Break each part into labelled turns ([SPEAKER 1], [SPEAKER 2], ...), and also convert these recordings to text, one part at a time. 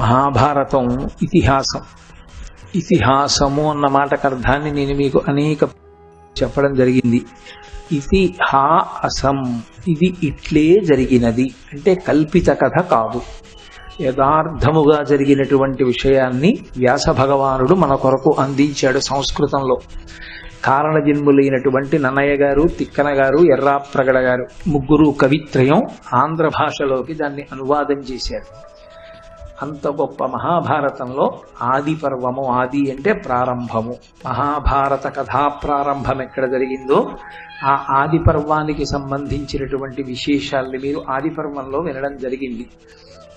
[SPEAKER 1] మహాభారతం ఇతిహాసం. ఇతిహాసము అన్న మాటకు అర్థాన్ని నేను మీకు అనేక చెప్పడం జరిగింది. ఇతిహాసం ఇది ఇట్లే జరిగినది. అంటే కల్పిత కథ కాదు. యథార్థముగా జరిగినటువంటి విషయాన్ని వ్యాస భగవానుడు మన కొరకు అందించాడు సంస్కృతంలో. కారణజన్ములైనటువంటి నన్నయ్య గారు తిక్కన గారు ఎర్రాప్రగడ గారు ముగ్గురు కవిత్రయం ఆంధ్ర భాషలోకి దాన్ని అనువాదం చేశారు. అంత గొప్ప మహాభారతంలో ఆది పర్వము ఆది అంటే ప్రారంభము. మహాభారత కథా ప్రారంభం ఎక్కడ జరిగిందో ఆ ఆది పర్వానికి సంబంధించినటువంటి విశేషాల్ని మీరు ఆది పర్వంలో వినడం జరిగింది.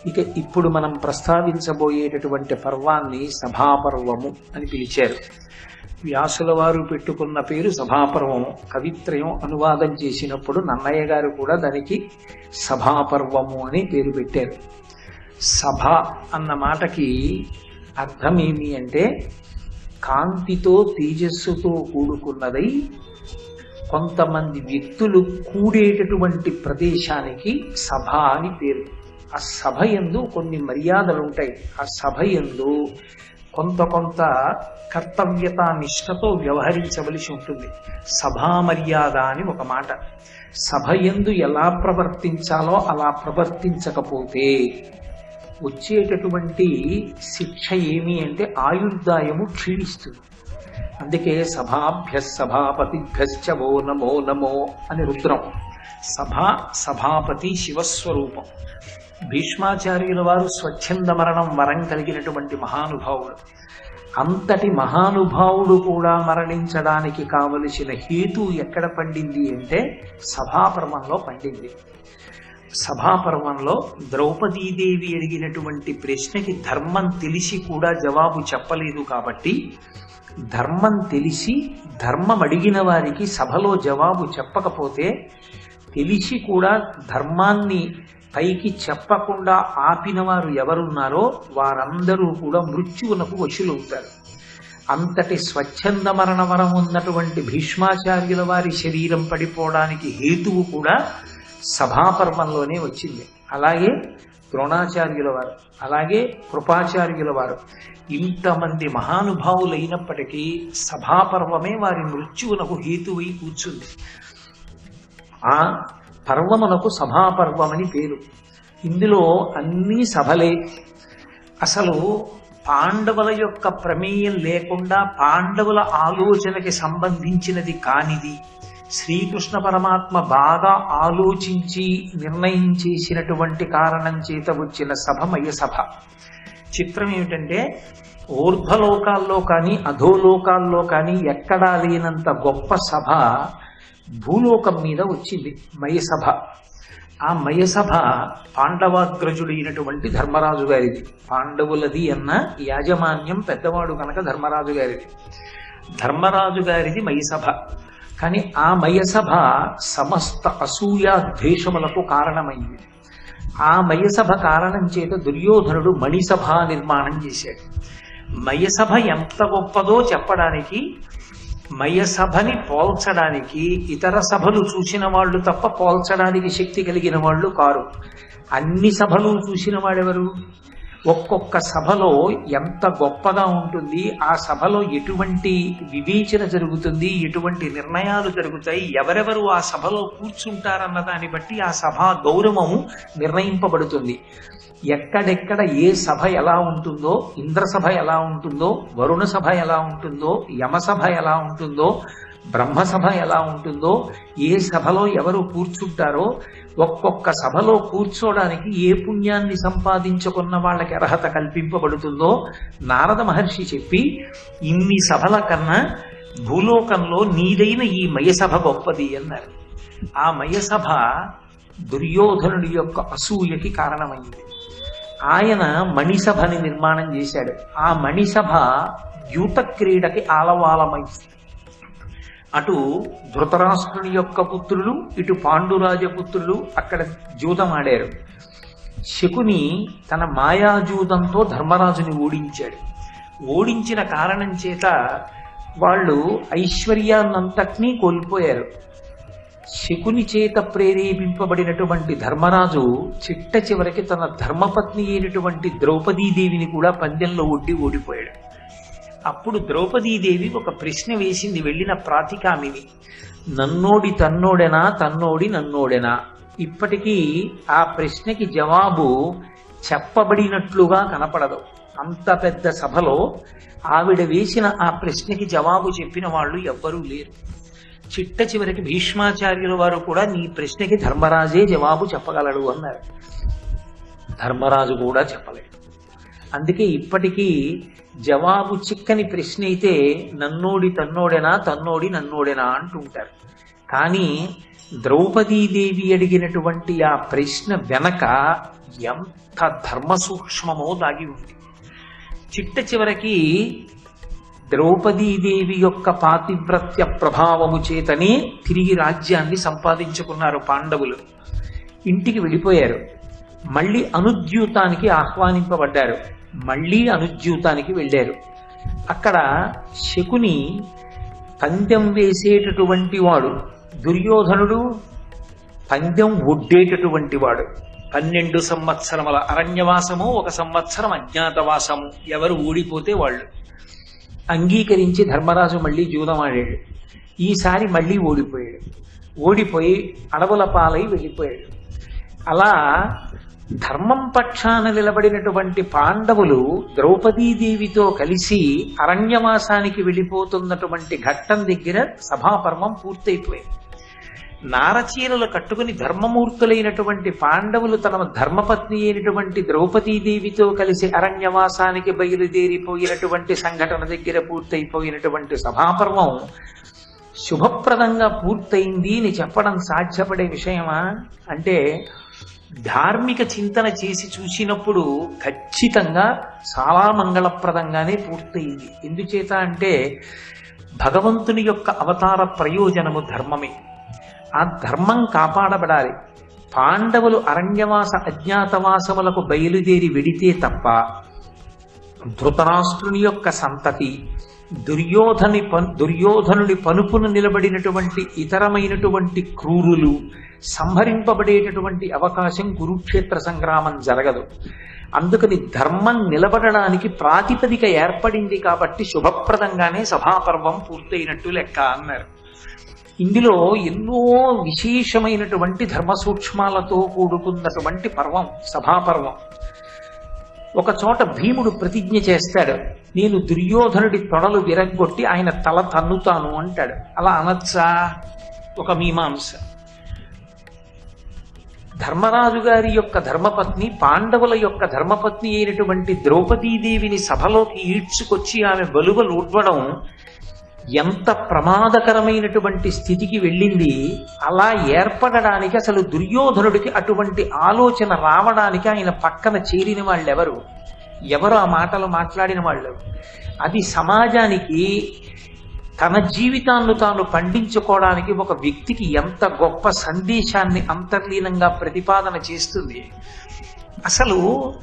[SPEAKER 1] ఇక ఇప్పుడు మనం ప్రస్తావించబోయేటటువంటి పర్వాన్ని సభాపర్వము అని పిలిచారు. వ్యాసుల వారు పెట్టుకున్న పేరు సభాపర్వము. కవిత్రయం అనువాదం చేసినప్పుడు నన్నయ్య గారు కూడా దానికి సభాపర్వము అని పేరు పెట్టారు. సభ అన్న మాటకి అర్థం ఏమి అంటే కాంతితో తేజస్సుతో కూడుకున్నదై కొంతమంది వ్యక్తులు కూడేటటువంటి ప్రదేశానికి సభ అని పేరు. ఆ సభ ఎందు కొన్ని మర్యాదలు ఉంటాయి ఆ సభ ఎందు కొంత కొంత కర్తవ్యత నిష్ఠతో వ్యవహరించవలసి ఉంటుంది. సభా మర్యాద అని ఒక మాట. సభ ఎందు ఎలా ప్రవర్తించాలో అలా ప్రవర్తించకపోతే వచ్చేటటువంటి శిక్ష ఏమి అంటే ఆయుర్దాయము క్షీణిస్తుంది. అందుకే సభాభ్య సభాపతిభ్యశ్చ ఓ నమో నమో అని రుద్రం. సభ సభాపతి శివస్వరూపం. భీష్మాచార్యుల వారు స్వచ్ఛంద మరణం వరం కలిగినటువంటి మహానుభావుడు. అంతటి మహానుభావుడు కూడా మరణించడానికి కావలసిన హేతు ఎక్కడ పండింది అంటే సభాపరమంలో పండింది. సభాపర్వంలో ద్రౌపదీదేవి అడిగినటువంటి ప్రశ్నకి ధర్మం తెలిసి కూడా జవాబు చెప్పలేదు కాబట్టి ధర్మం తెలిసి ధర్మం అడిగిన వారికి సభలో జవాబు చెప్పకపోతే తెలిసి కూడా ధర్మాన్ని పైకి చెప్పకుండా ఆపిన వారు ఎవరున్నారో వారందరూ కూడా మృత్యువునకు వశులవుతారు. అంతటి స్వచ్ఛంద మరణ వరం ఉన్నటువంటి భీష్మాచార్యుల వారి శరీరం పడిపోవడానికి హేతువు కూడా సభాపర్వంలోనే వచ్చింది. అలాగే ద్రోణాచార్యుల వారు అలాగే కృపాచార్యుల వారు. ఇంతమంది మహానుభావులైనప్పటికీ సభాపర్వమే వారి మృత్యువునకు హేతువై కూర్చుంది. ఆ పర్వమునకు సభాపర్వమని పేరు. ఇందులో అన్ని సభలే. అసలు పాండవుల యొక్క ప్రమేయం లేకుండా పాండవుల ఆలోచనకి సంబంధించినది కానిది. శ్రీకృష్ణ పరమాత్మ బాగా ఆలోచించి నిర్ణయం చేసినటువంటి కారణం చేత వచ్చిన సభ మయ సభ. చిత్రం ఏమిటంటే ఊర్ధ్వలోకాల్లో కానీ అధోలోకాల్లో కానీ ఎక్కడా లేనంత గొప్ప సభ భూలోకం మీద వచ్చింది మయసభ ఆ మయసభ పాండవాగ్రజుడైనటువంటి ధర్మరాజు గారిది. పాండవులది అన్న యాజమాన్యం పెద్దవాడు కనుక ధర్మరాజు గారిది. ధర్మరాజు గారిది మయసభ కానీ ఆ మయసభ సమస్త అసూయ ద్వేషములకు కారణమైంది. ఆ మయసభ కారణం చేత దుర్యోధనుడు మణిసభ నిర్మాణం చేశాడు. మయసభ ఎంత గొప్పదో చెప్పడానికి మయసభని పోల్చడానికి ఇతర సభలు చూసిన వాళ్ళు తప్ప పోల్చడానికి శక్తి కలిగిన వాళ్ళు కారు. అన్ని సభలు చూసిన వాడెవరు? ఒక్కొక్క సభలో ఎంత గొప్పగా ఉంటుంది ఆ సభలో ఎటువంటి వివేచన జరుగుతుంది ఎటువంటి నిర్ణయాలు జరుగుతాయి ఎవరెవరు ఆ సభలో కూర్చుంటారన్న దాన్ని బట్టి ఆ సభ గౌరవం నిర్ణయింపబడుతుంది. ఎక్కడెక్కడ ఏ సభ ఎలా ఉంటుందో ఇంద్రసభ ఎలా ఉంటుందో వరుణ సభ ఎలా ఉంటుందో యమసభ ఎలా ఉంటుందో బ్రహ్మసభ ఎలా ఉంటుందో ఏ సభలో ఎవరు కూర్చుంటారో ఒక్కొక్క సభలో కూర్చోడానికి ఏ పుణ్యాన్ని సంపాదించుకున్న వాళ్ళకి అర్హత కల్పింపబడుతుందో నారద మహర్షి చెప్పి ఇన్ని సభల కన్నా భూలోకంలో నీదైన ఈ మయసభ గొప్పది అన్నారు. ఆ మయసభ దుర్యోధనుడి యొక్క అసూయకి కారణమైంది. ఆయన మణిసభని నిర్మాణం చేశాడు. ఆ మణిసభ యూత క్రీడకి ఆలవాలమైంది. అటు ధృతరాష్ట్రుని యొక్క పుత్రులు ఇటు పాండురాజ పుత్రులు అక్కడ జూదమాడారు శకుని తన మాయాజూదంతో ధర్మరాజుని ఓడించాడు. ఓడించిన కారణం చేత వాళ్ళు ఐశ్వర్యాన్నంతటినీ కోల్పోయారు. శకుని చేత ప్రేరేపింపబడినటువంటి ధర్మరాజు చిట్ట చివరికి తన ధర్మపత్ని అయినటువంటి ద్రౌపదీదేవిని కూడా పందెంలో ఒడ్డి ఓడిపోయాడు. అప్పుడు ద్రౌపదీదేవి ఒక ప్రశ్న వేసింది వెళ్ళిన ప్రాతికామిని. నన్నోడి తన్నోడెనా తన్నోడి నన్నోడెనా? ఇప్పటికీ ఆ ప్రశ్నకి జవాబు చెప్పబడినట్లుగా కనపడదు. అంత పెద్ద సభలో ఆవిడ వేసిన ఆ ప్రశ్నకి జవాబు చెప్పిన వాళ్ళు ఎవ్వరూ లేరు. చిట్ట చివరికి భీష్మాచార్యుల వారు కూడా నీ ప్రశ్నకి ధర్మరాజే జవాబు చెప్పగలడు అన్నారు. ధర్మరాజు కూడా చెప్పలేడు అందుకే ఇప్పటికీ జవాబు చిక్కని ప్రశ్న అయితే నన్నోడి తన్నోడెనా తన్నోడి నన్నోడెనా అంటుంటారు కానీ ద్రౌపదీదేవి అడిగినటువంటి ఆ ప్రశ్న వెనక ఎంత ధర్మ సూక్ష్మమో దాగి ఉంది. చిట్ట చివరికి ద్రౌపదీదేవి యొక్క పాతివ్రత్య ప్రభావము చేతనే తిరిగి రాజ్యాన్ని సంపాదించుకున్నారు పాండవులు. ఇంటికి వెళ్ళిపోయారు. మళ్ళీ అనుద్యూతానికి ఆహ్వానింపబడ్డారు. మళ్ళీ అనుజీవితానికి వెళ్ళారు. అక్కడ శకుని పందెం వేసేటటువంటి వాడు దుర్యోధనుడు పందెం ఒడ్డేటటువంటి వాడు. పన్నెండు సంవత్సరముల అరణ్యవాసము ఒక సంవత్సరం అజ్ఞాతవాసము. ఎవరు ఊడిపోతే వాళ్ళు. అంగీకరించి ధర్మరాజు మళ్ళీ జూదమాడాడు ఈసారి మళ్ళీ ఓడిపోయాడు. ఓడిపోయి అడవుల పాలై వెళ్ళిపోయాడు. అలా ధర్మం పక్షాన నిలబడినటువంటి పాండవులు ద్రౌపదీదేవితో కలిసి అరణ్యవాసానికి వెళ్ళిపోతున్నటువంటి ఘట్టం దగ్గర సభాపర్వం పూర్తయిపోయింది. నారచీరలు కట్టుకుని ధర్మమూర్తులైనటువంటి పాండవులు తన ధర్మపత్ని అయినటువంటి ద్రౌపదీదేవితో కలిసి అరణ్యవాసానికి బయలుదేరిపోయినటువంటి సంఘటన దగ్గర పూర్తయిపోయినటువంటి సభాపర్వం శుభప్రదంగా పూర్తయింది అని చెప్పడం సాధ్యపడే విషయమా? అంటే ధార్మిక చింతన చేసి చూసినప్పుడు ఖచ్చితంగా చాలా మంగళప్రదంగానే పూర్తయింది. ఎందుచేత అంటే భగవంతుని యొక్క అవతార ప్రయోజనము ధర్మమే. ఆ ధర్మం కాపాడబడాలి. పాండవులు అరణ్యవాస అజ్ఞాతవాసములకు బయలుదేరి వెడితే తప్ప ధృతరాష్ట్రుని యొక్క సంతతి దుర్యోధని పన్ దుర్యోధనుడి పనుపును నిలబడినటువంటి ఇతరమైనటువంటి క్రూరులు సంహరింపబడేటటువంటి అవకాశం కురుక్షేత్ర సంగ్రామం జరగదు. అందుకని ధర్మం నిలబడడానికి ప్రాతిపదిక ఏర్పడింది కాబట్టి శుభప్రదంగానే సభాపర్వం పూర్తయినట్టు లెక్క అన్నారు. ఇందులో ఎన్నో విశేషమైనటువంటి ధర్మ సూక్ష్మాలతో కూడుకున్నటువంటి పర్వం సభాపర్వం. ఒక చోట భీముడు ప్రతిజ్ఞ చేస్తాడు. నేను దుర్యోధనుడి తొడలు విరగ్గొట్టి ఆయన తల తన్నుతాను అంటాడు. అలా అనొచ్చా? ఒక మీమాంస. ధర్మరాజు గారి యొక్క ధర్మపత్ని పాండవుల యొక్క ధర్మపత్ని అయినటువంటి ద్రౌపదీదేవిని సభలోకి ఈడ్చుకొచ్చి ఆమె బలువలు ఉడ్వడం ఎంత ప్రమాదకరమైనటువంటి స్థితికి వెళ్ళింది అలా ఏర్పడడానికి అసలు దుర్యోధనుడికి అటువంటి ఆలోచన రావడానికి ఆయన పక్కన చేరిన వాళ్ళెవరు? ఎవరు ఆ మాటలు మాట్లాడిన వాళ్ళు? అది సమాజానికి తన జీవితాన్ని తాను పండించుకోవడానికి ఒక వ్యక్తికి ఎంత గొప్ప సందేశాన్ని అంతర్లీనంగా ప్రతిపాదన చేస్తుంది? అసలు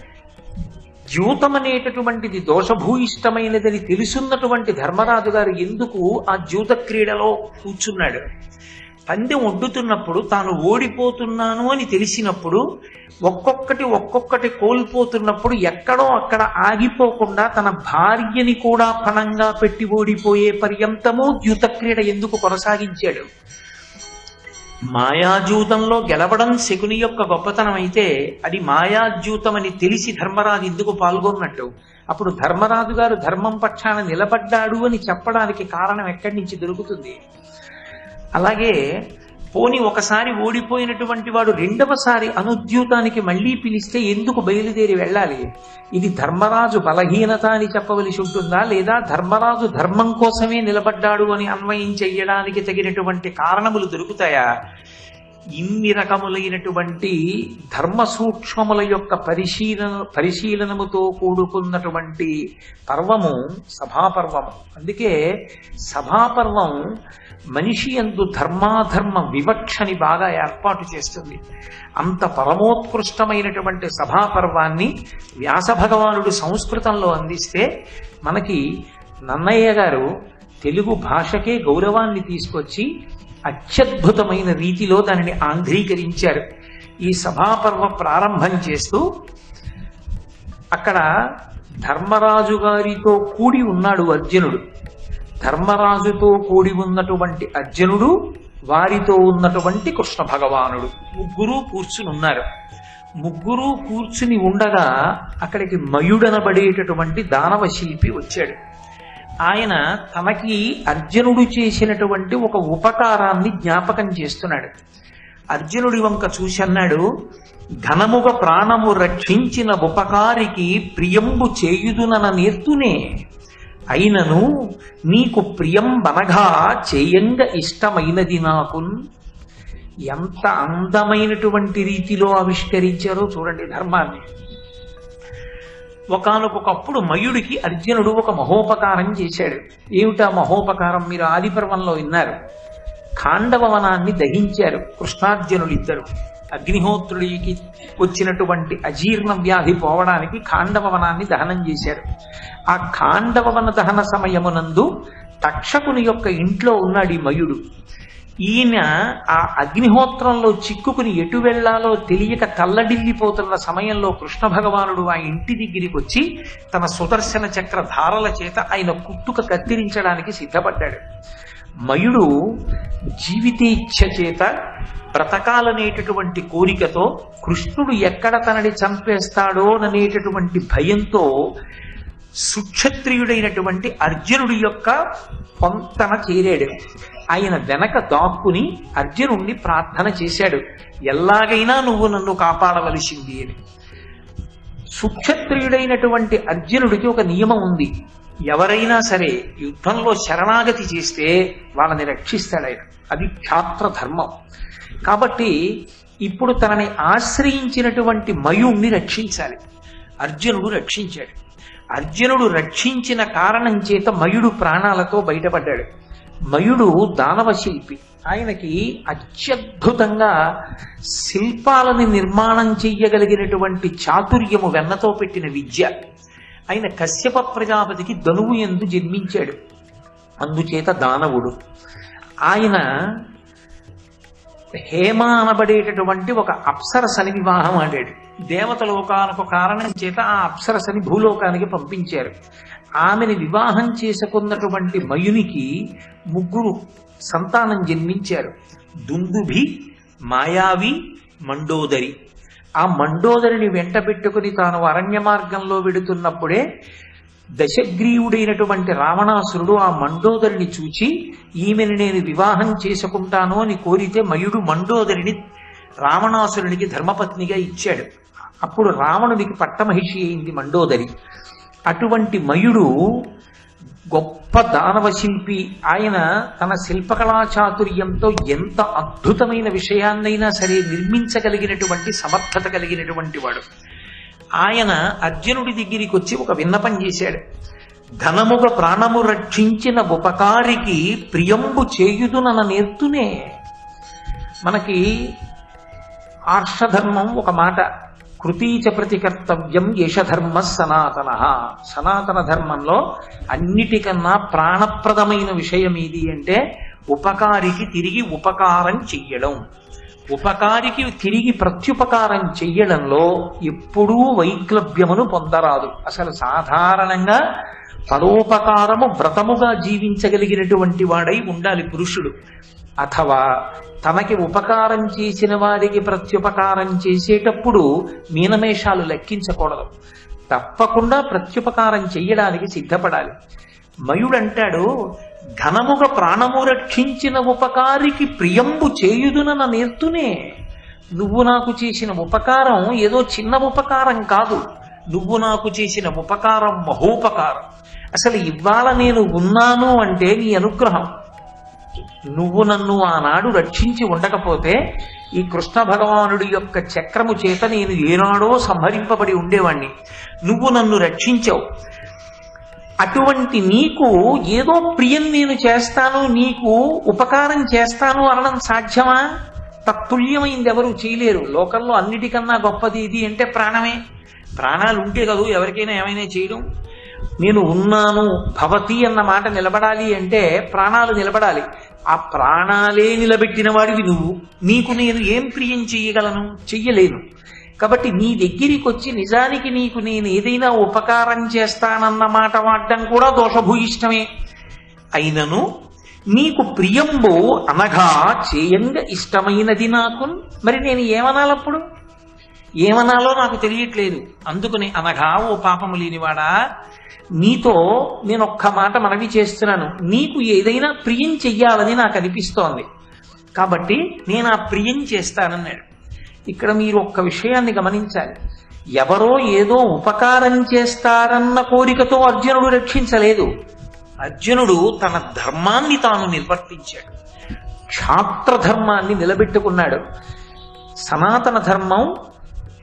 [SPEAKER 1] ద్యూతం అనేటటువంటిది దోషభూయిష్టమైనదని తెలుసున్నటువంటి ధర్మరాజు గారు ఎందుకు ఆ ద్యూత క్రీడలో కూర్చున్నాడు? పందెం ఒడ్డుతున్నప్పుడు తాను ఓడిపోతున్నాను అని తెలిసినప్పుడు ఒక్కొక్కటి ఒక్కొక్కటి కోల్పోతున్నప్పుడు ఎక్కడో అక్కడ ఆగిపోకుండా తన భార్యని కూడా పణంగా పెట్టి ఓడిపోయే పర్యంతము ద్యూత క్రీడ ఎందుకు కొనసాగించాడు? మాయాజూతంలో గెలవడం శకుని యొక్క గొప్పతనం అయితే అది మాయాజూతం అని తెలిసి ధర్మరాజు ఎందుకు పాల్గొన్నట్టు. అప్పుడు ధర్మరాజు గారు ధర్మం పక్షాన నిలబడ్డాడు అని చెప్పడానికి కారణం ఎక్కడి నుంచి దొరుకుతుంది? అలాగే పోని ఒకసారి ఓడిపోయినటువంటి వాడు రెండవసారి అనుద్యూతానికి మళ్ళీ పిలిస్తే ఎందుకు బయలుదేరి వెళ్ళాలి? ఇది ధర్మరాజు బలహీనత అని చెప్పవలసి ఉంటుందా? లేదా ధర్మరాజు ధర్మం కోసమే నిలబడ్డాడు అని అన్వయం చెయ్యడానికి తగినటువంటి కారణములు దొరుకుతాయా? ఇన్ని రకములైనటువంటి ధర్మ సూక్ష్మముల యొక్క పరిశీలన పరిశీలనముతో కూడుకున్నటువంటి పర్వము సభాపర్వము. అందుకే సభాపర్వం మనిషి ఎందు ధర్మాధర్మ వివక్షని బాగా ఏర్పాటు చేస్తుంది. అంత పరమోత్కృష్టమైనటువంటి సభాపర్వాన్ని వ్యాస భగవానుడు సంస్కృతంలో అందిస్తే మనకి నన్నయ్య గారు తెలుగు భాషకే గౌరవాన్ని తీసుకొచ్చి అత్యద్భుతమైన రీతిలో దానిని ఆంధ్రీకరించారు ఈ సభాపర్వ ప్రారంభం చేస్తూ అక్కడ ధర్మరాజు గారితో కూడి ఉన్నాడు అర్జునుడు. ధర్మరాజుతో కూడి ఉన్నటువంటి అర్జునుడు వారితో ఉన్నటువంటి కృష్ణ భగవానుడు. ముగ్గురు కూర్చుని ఉన్నారు. ముగ్గురు కూర్చుని ఉండగా అక్కడికి మయుడనబడేటటువంటి దానవ శిల్పి వచ్చాడు. ఆయన తనకి అర్జునుడు చేసినటువంటి ఒక ఉపకారాన్ని జ్ఞాపకం చేస్తున్నాడు. అర్జునుడి వంక చూసి అన్నాడు ఘనముగ ప్రాణము రక్షించిన ఉపకారికి ప్రియంబు చేయుదునన నేర్తునే. అయినను నీకు ప్రియం బనగా చేయంగ ఇష్టమైనది నాకు ఎంత అందమైనటువంటి రీతిలో ఆవిష్కరించారో చూడండి ధర్మాన్ని. ఒకానొకప్పుడు మయుడికి అర్జునుడు ఒక మహోపకారం చేశాడు. ఏమిటా మహోపకారం? మీరు ఆదిపర్వంలో విన్నారు. ఖాండవ వనాన్ని దహించారు. కృష్ణార్జునులు ఇద్దరు అగ్నిహోత్రుడికి వచ్చినటువంటి అజీర్ణ వ్యాధి పోవడానికి ఖాండవ వనాన్ని దహనం చేశారు. ఆ ఖాండవ వన దహన సమయమునందు తక్షకుని యొక్క ఇంట్లో ఉన్నాడు ఈ మయుడు. ఈయన ఆ అగ్నిహోత్రంలో చిక్కుకుని ఎటు వెళ్ళాలో తెలియక కళ్ళడిల్లిపోతున్న సమయంలో కృష్ణ భగవానుడు ఆ ఇంటి దగ్గరికి వచ్చి తన సుదర్శన చక్ర ధారల చేత ఆయన కుట్టుక కత్తిరించడానికి సిద్ధపడ్డాడు. మయుడు జీవితేచ్ఛ చేత బ్రతకాలనేటటువంటి కోరికతో కృష్ణుడు ఎక్కడ తనని చంపేస్తాడో అనేటటువంటి భయంతో సుక్షత్రియుడైనటువంటి అర్జునుడి యొక్క పొంతన చేరాడు. ఆయన వెనక దాక్కుని అర్జునుణ్ణి ప్రార్థన చేశాడు. ఎలాగైనా నువ్వు నన్ను కాపాడవలసింది అని. సుక్షత్రియుడైనటువంటి అర్జునుడికి ఒక నియమం ఉంది. ఎవరైనా సరే యుద్ధంలో శరణాగతి చేస్తే వాళ్ళని రక్షిస్తాడు ఆయన. అది క్షాత్ర ధర్మం. కాబట్టి ఇప్పుడు తనని ఆశ్రయించినటువంటి మయుణ్ణి రక్షించాలి. అర్జునుడు రక్షించాడు. అర్జునుడు రక్షించిన కారణం చేత మయుడు ప్రాణాలతో బయటపడ్డాడు. మయుడు దానవ శిల్పి. ఆయనకి అత్యద్భుతంగా శిల్పాలని నిర్మాణం చెయ్యగలిగినటువంటి చాతుర్యము వెన్నతో పెట్టిన విద్య. ఆయన కశ్యప ప్రజాపతికి ధనువు ఎందు జన్మించాడు. అందుచేత దానవుడు. ఆయన హేమ అనబడేటటువంటి ఒక అప్సరసని వివాహం ఆడాడు. దేవతలోకాలకు కారణం చేత ఆ అప్సరసని భూలోకానికి పంపించారు. ఆమెని వివాహం చేసుకున్నటువంటి మయునికి ముగ్గురు సంతానం జన్మించారు. దుందుభి మాయావి మండోదరి. ఆ మండోదరిని వెంట పెట్టుకుని తాను అరణ్య మార్గంలో వెడుతున్నప్పుడే దశగ్రీవుడైనటువంటి రావణాసురుడు ఆ మండోదరిని చూచి ఈమెను నేను వివాహం చేసుకుంటాను అని కోరితే మయుడు మండోదరిని రావణాసురునికి ధర్మపత్నిగా ఇచ్చాడు. అప్పుడు రావణునికి పట్టమహిషి అయింది మండోదరి. అటువంటి మయుడు గొప్ప దానవ శిల్పి. ఆయన తన శిల్పకళా చాతుర్యంతో ఎంత అద్భుతమైన విషయాన్నైనా సరే నిర్మించగలిగినటువంటి సమర్థత కలిగినటువంటి వాడు. ఆయన అర్జునుడి దగ్గరికి వచ్చి ఒక విన్నపం చేశాడు. ధనముగ ప్రాణము రక్షించిన ఉపకారికి ప్రియంబు చేయుదునన నేర్తునే. మనకి ఆర్షధర్మం ఒక మాట. కృతీచ ప్రతికర్తవ్యం యశధర్మ సనాతన. సనాతన ధర్మంలో అన్నిటికన్నా ప్రాణప్రదమైన విషయం ఏది అంటే ఉపకారికి తిరిగి ఉపకారం చెయ్యడం. ఉపకారికి తిరిగి ప్రత్యుపకారం చెయ్యడంలో ఎప్పుడూ వైక్లభ్యమును పొందరాదు. అసలు సాధారణంగా పరోపకారము వ్రతముగా జీవించగలిగినటువంటి వాడై ఉండాలి పురుషుడు. అథవా తనకి ఉపకారం చేసిన వారికి ప్రత్యుపకారం చేసేటప్పుడు మీనమేషాలు లెక్కించకూడదు. తప్పకుండా ప్రత్యుపకారం చెయ్యడానికి సిద్ధపడాలి. మయుడంటాడు ఘనముగ ప్రాణము రక్షించిన ఉపకారికి ప్రియంబు చేయుదునన నేర్తునే. నువ్వు నాకు చేసిన ఉపకారం ఏదో చిన్న ఉపకారం కాదు. నువ్వు నాకు చేసిన ఉపకారం మహోపకారం. అసలు ఇవాళ నేను ఉన్నాను అంటే నీ అనుగ్రహం. నువ్వు నన్ను ఆనాడు రక్షించి ఉండకపోతే ఈ కృష్ణ భగవానుడి యొక్క చక్రము చేత నేను ఏనాడో సంహరింపబడి ఉండేవాణ్ణి. నువ్వు నన్ను రక్షించావు. అటువంటి నీకు ఏదో ప్రియం నేను చేస్తాను నీకు ఉపకారం చేస్తాను అనడం సాధ్యమా? తత్తుల్యమైంది ఎవరు చేయలేరు. లోకంలో అన్నిటికన్నా గొప్పది ఇది అంటే ప్రాణమే. ప్రాణాలు ఉంటే కదూ ఎవరికైనా ఏమైనా చేయడం. నేను ఉన్నాను భవతి అన్న మాట నిలబడాలి అంటే ప్రాణాలు నిలబడాలి. ఆ ప్రాణాలే నిలబెట్టిన వాడివి నువ్వు. నీకు నేను ఏం ప్రియం చెయ్యగలను చెయ్యలేను. కాబట్టి నీ దగ్గరికి వచ్చి నిజానికి నీకు నేను ఏదైనా ఉపకారం చేస్తానన్న మాట వాడడం కూడా దోషభూయిష్టమే. అయినను నీకు ప్రియంబు అనగా చేయంగ ఇష్టమైనది నాకు. మరి నేను ఏమనాలప్పుడు? ఏమనాలో నాకు తెలియట్లేదు. అందుకని అనగా ఓ పాపము లేనివాడా? నీతో నేను ఒక్క మాట మనవి చేస్తున్నాను. నీకు ఏదైనా ప్రియం చెయ్యాలని నాకు అనిపిస్తోంది. కాబట్టి నేను ఆ ప్రియం చేస్తానన్నాడు. ఇక్కడ మీరు ఒక్క విషయాన్ని గమనించాలి. ఎవరో ఏదో ఉపకారం చేస్తారన్న కోరికతో అర్జునుడు రక్షించలేదు. అర్జునుడు తన ధర్మాన్ని తాను నిర్వర్తించాడు. క్షాత్ర ధర్మాన్ని నిలబెట్టుకున్నాడు. సనాతన ధర్మం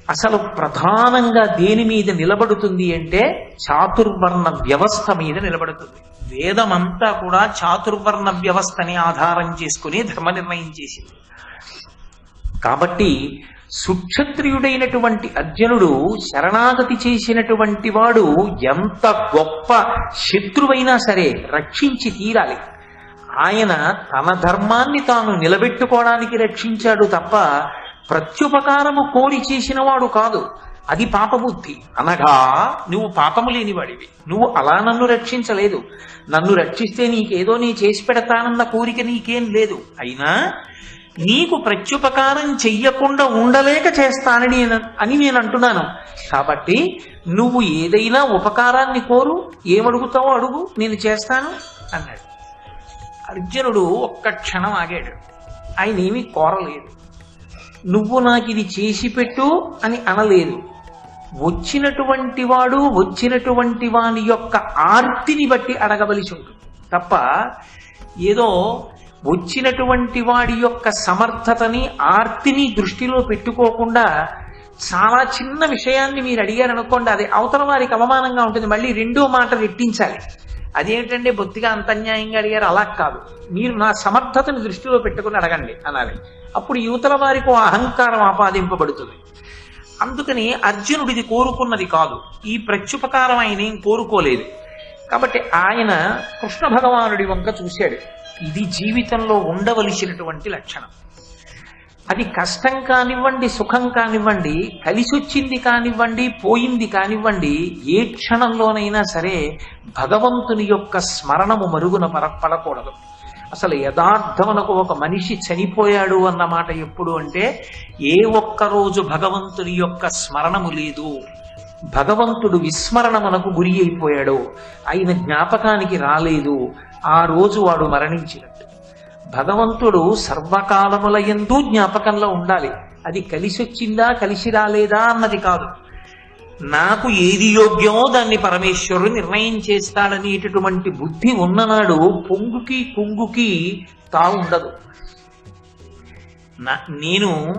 [SPEAKER 1] అసలు ప్రధానంగా దేని మీద నిలబడుతుంది అంటే చాతుర్వర్ణ వ్యవస్థ మీద నిలబడుతుంది. వేదమంతా కూడా చాతుర్వర్ణ వ్యవస్థని ఆధారం చేసుకుని ధర్మ నిర్ణయం చేసింది. కాబట్టి సుక్షత్రియుడైనటువంటి అర్జునుడు శరణాగతి చేసినటువంటి వాడు ఎంత గొప్ప శత్రువైనా సరే రక్షించి తీరాలి. ఆయన తన ధర్మాన్ని తాను నిలబెట్టుకోవడానికి రక్షించాడు తప్ప ప్రత్యుపకారము కోరి చేసిన వాడు కాదు. అది పాపబుద్ధి. అనగా నువ్వు పాపము లేనివాడివి. నువ్వు అలా నన్ను రక్షించలేదు. నన్ను రక్షిస్తే నీకేదో నీ చేసి పెడతానన్న కోరిక నీకేం లేదు. అయినా నీకు ప్రత్యుపకారం చెయ్యకుండా ఉండలేక చేస్తానని అని నేను అంటున్నాను. కాబట్టి నువ్వు ఏదైనా ఉపకారాన్ని కోరు. ఏమడుగుతావో అడుగు. నేను చేస్తాను అన్నాడు. అర్జునుడు ఒక్క క్షణం ఆగాడు. ఆయన ఏమీ కోరలేదు. నువ్వు నాకు ఇది చేసి పెట్టు అని అనలేదు. వచ్చినటువంటి వాడు వచ్చినటువంటి వాని యొక్క ఆర్తిని బట్టి అడగవలసి ఉంటుంది. తప్ప ఏదో వచ్చినటువంటి వాడి యొక్క సమర్థతని ఆర్తిని దృష్టిలో పెట్టుకోకుండా చాలా చిన్న విషయాన్ని మీరు అడిగారనుకోండి అది అవతల వారికి అవమానంగా ఉంటుంది. మళ్ళీ రెండో మాట రెట్టించాలి. అదేంటంటే బొత్తిగా అంత అన్యాయంగా అడిగారు? అలా కాదు. మీరు నా సమర్థతను దృష్టిలో పెట్టుకుని అడగండి అనాలి. అప్పుడు యువతల వారికి అహంకారం ఆపాదింపబడుతుంది. అందుకని అర్జునుడిది కోరుకున్నది కాదు. ఈ ప్రత్యుపకారం ఆయన ఏం కోరుకోలేదు. కాబట్టి ఆయన కృష్ణ భగవానుడి వంక చూశాడు. ఇది జీవితంలో ఉండవలసినటువంటి లక్షణం. అది కష్టం కానివ్వండి సుఖం కానివ్వండి కలిసొచ్చింది కానివ్వండి పోయింది కానివ్వండి ఏ క్షణంలోనైనా సరే భగవంతుని యొక్క స్మరణము మరుగున పడకూడదు. అసలు యథార్థమునకు ఒక మనిషి చనిపోయాడు అన్న మాట ఎప్పుడు అంటే ఏ ఒక్క రోజు భగవంతుని యొక్క స్మరణము లేదు. భగవంతుడు విస్మరణమునకు గురి అయిపోయాడు. ఆయన జ్ఞాపకానికి రాలేదు. ఆ రోజు వాడు మరణించినట్టు. భగవంతుడు సర్వకాలముల ఎందు జ్ఞాపకంలో ఉండాలి. అది కలిసి వచ్చిందా కలిసి రాలేదా అన్నది కాదు. నాకు ఏది యోగ్యమో దాన్ని పరమేశ్వరుడు నిర్ణయం చేస్తాడనేటటువంటి బుద్ధి ఉన్ననాడు పొంగుకి కుంగుకి తా ఉండదు. నేను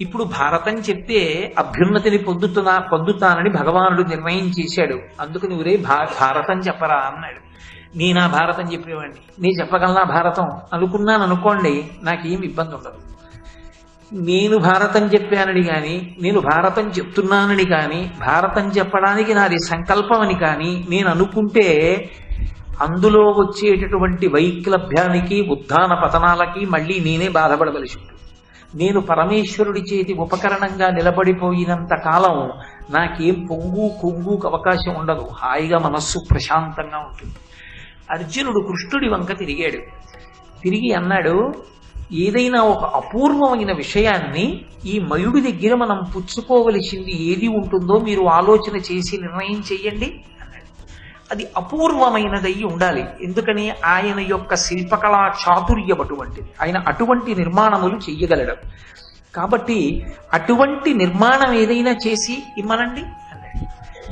[SPEAKER 1] ఇప్పుడు భారతం చెప్తే అభ్యున్నతిని పొందుతున్నా పొందుతానని భగవానుడు నిర్ణయం చేశాడు. అందుకు నువ్వురే భా భారతం చెప్పరా అన్నాడు. నేను భారతం చెప్పేవాడిని. నేను చెప్పగలనా భారతం? అనుకున్నాను అనుకోండి నాకేం ఇబ్బంది ఉండదు. నేను భారతం చెప్పానని కానీ నేను భారతం చెప్తున్నానని కానీ భారతం చెప్పడానికి నాది సంకల్పం అని కానీ నేను అనుకుంటే అందులో వచ్చేటటువంటి వైక్లభ్యానికి ఉద్ధాన పతనాలకి మళ్ళీ నేనే బాధపడవలసి ఉంటుంది. నేను పరమేశ్వరుడి చేతి ఉపకరణంగా నిలబడిపోయినంత కాలం నాకేం పొంగు కొంగుకు అవకాశం ఉండదు. హాయిగా మనస్సు ప్రశాంతంగా ఉంటుంది. అర్జునుడు కృష్ణుడి వంక తిరిగాడు. తిరిగి అన్నాడు ఏదైనా ఒక అపూర్వమైన విషయాన్ని ఈ మయుడి దగ్గర మనం పుచ్చుకోవలసింది ఏది ఉంటుందో మీరు ఆలోచన చేసి నిర్ణయం చెయ్యండి అన్నాడు. అది అపూర్వమైనదై ఉండాలి. ఎందుకని? ఆయన యొక్క శిల్పకళా చాతుర్యం అటువంటిది. ఆయన అటువంటి నిర్మాణములు చెయ్యగలడు. కాబట్టి అటువంటి నిర్మాణం ఏదైనా చేసి ఇమ్మనండి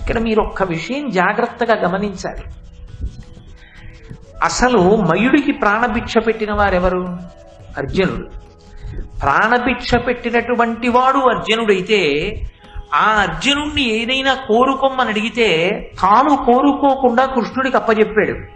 [SPEAKER 1] ఇక్కడ మీరు ఒక్క విషయం జాగ్రత్తగా గమనించాలి. అసలు మయుడికి ప్రాణభిక్ష పెట్టిన వారెవరు? అర్జునుడు. ప్రాణభిక్ష పెట్టినటువంటి వాడు అర్జునుడైతే ఆ అర్జునుణ్ణి ఏదైనా కోరుకోమని అడిగితే తాను కోరుకోకుండా కృష్ణుడికి అప్పచెప్పాడు